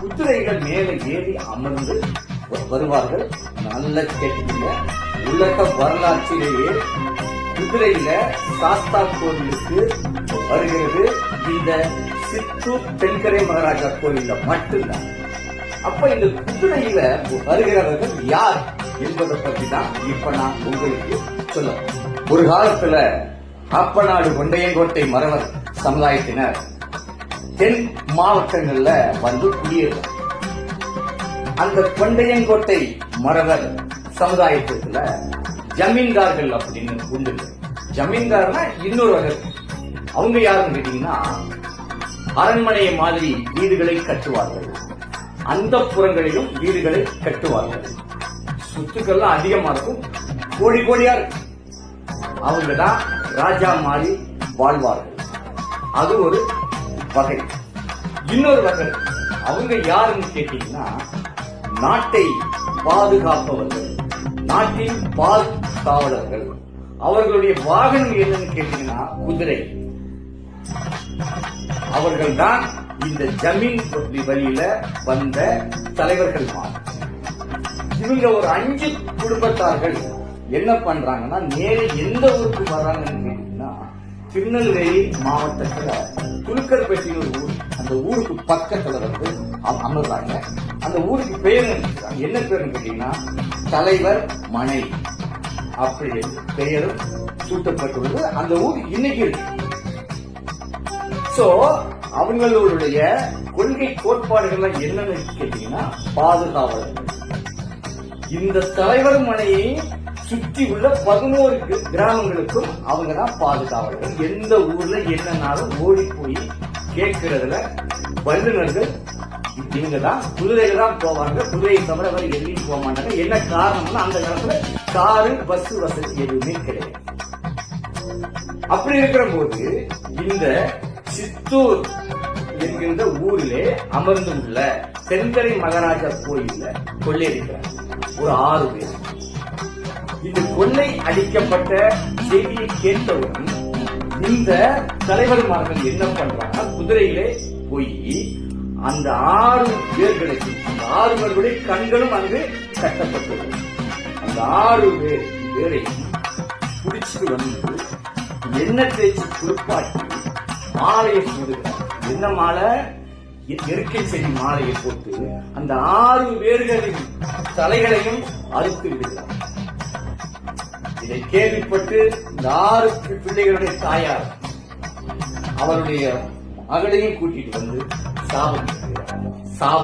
குதிரைகள் மேலே ஏறி அமர்ந்து வருவார்கள். நல்ல கேட்டுக்கீங்க உலக வரலாற்றிலேயே குதிரையில சாஸ்தா கோவிலுக்கு வருகிறது. இந்த சித்தூர் தென்கரை மகாராஜா கோவில்ல மட்டும்தான். அப்ப இந்த குதிரையில வருகிறவர்கள் யார் என்பதை பத்தி தான் இப்ப நான் உங்களுக்கு சொல்ல ஒரு காலத்துல அப்பநாடு கொண்டையங்கோட்டை மறவர் சமுதாயத்தினர் தென் மாவட்டங்கள்ல வந்து குடியேறும். அந்த கொண்டையங்கோட்டை மறவர் சமுதாயத்துல ஜமீன்தார்கள் அப்படின்னு உண்டு. ஜமீன்தார்னா இன்னொரு வகை. அவங்க யாருன்னு கேட்டீங்கன்னா அரண்மனை மாதிரி வீடுகளை கட்டுவார்கள். அந்த புறங்களிலும் வீடுகளை கட்டுவார்கள். சொத்துக்கள்லாம் அதிகமா இருக்கும். கோடி கோடியா இருக்கும். அவங்க தான் ராஜா மாதிரி வாழ்வார்கள். அது ஒரு வகை. இன்னொரு வகை. அவங்க யாருன்னு கேட்டீங்கன்னா நாட்டை பாதுகாப்பவர்கள் நாட்டின் பாதுகாவலர்கள் அவர்களுடைய வாகனம் என்னன்னு கேட்டீங்கன்னா குதிரை. அவர்கள் தான் இந்த ஜமீன் வழியில வந்த தலைவர்கள் இவங்க ஒரு அஞ்சு குடும்பத்தார்கள் என்ன பண்றாங்கன்னா நேரே எந்த ஊருக்கு வர்றாங்கன்னு திருநெல்வேலி மாவட்டத்துல துலுக்கர்பேட்டின்னு ஒரு ஊர். அந்த ஊருக்கு பக்கத்துல வந்து அமர்றாங்க. அந்த ஊருக்கு பேர் என்ன? என்ன பேருன்னு கேட்டீங்கன்னா தலைவர் மனை. அப்படி பெயரும் சூட்டப்பட்டுள்ளது. அந்த ஊர் இன்னைக்கு இருக்கு. சோ அவங்களுடைய கொள்கை கோட்பாடுகள் என்னன்னு கேட்டீங்கன்னா பாதுகாவலர்கள். இந்த தலைவர் மனையை சுற்றி உள்ள பதினோரு கிராமங்களுக்கும் அவங்க தான் பாதுகாவலர்கள் எந்த ஊர்ல என்னன்னாலும் ஓடி போய் கேட்கறதுல வல்லுநர்கள் இவங்க தான் குதிரைகள் தான் போவாங்க. குதிரையை தவிர வேற எங்கேயும் போக மாட்டாங்க. என்ன காரணம்னா அந்த காலத்துல காரு பஸ் வசதி எதுவுமே கிடையாது. அப்படி இருக்கிற போது இந்த சித்தூர் என்கின்ற ஊரிலே அமர்ந்து உள்ள தென்கரை மகாராஜா கோயில்ல கொள்ளையடிக்கிறார். ஒரு ஆறு பேர். இது கொள்ளை அடிக்கப்பட்ட செய்தியை கேட்டவுடன் இந்த தலைவர்மார்கள் என்ன பண்றாங்க குதிரையிலே போய் அந்த ஆறு பேர்களுக்கு அந்த ஆறு பேர்களுடைய கண்களும் அங்கு கட்டப்பட்டுள்ளது அந்த ஆறு பேர் பேரையும் குடிச்சிட்டு வந்து எண்ணெய் தேய்ச்சி குளிப்பாட்டி மாலையை போடுகிறார். என்ன மாலை? இயற்கை செடி மாலையை போட்டு அந்த ஆறு பேர்களின் தலைகளையும் அறுத்து விடுகிறார். இதை கேள்விப்பட்டு இந்த ஆறு பிள்ளைகளுடைய தாயார் அவருடைய மகளையும் கூட்டிட்டு வந்து சாபம் சாப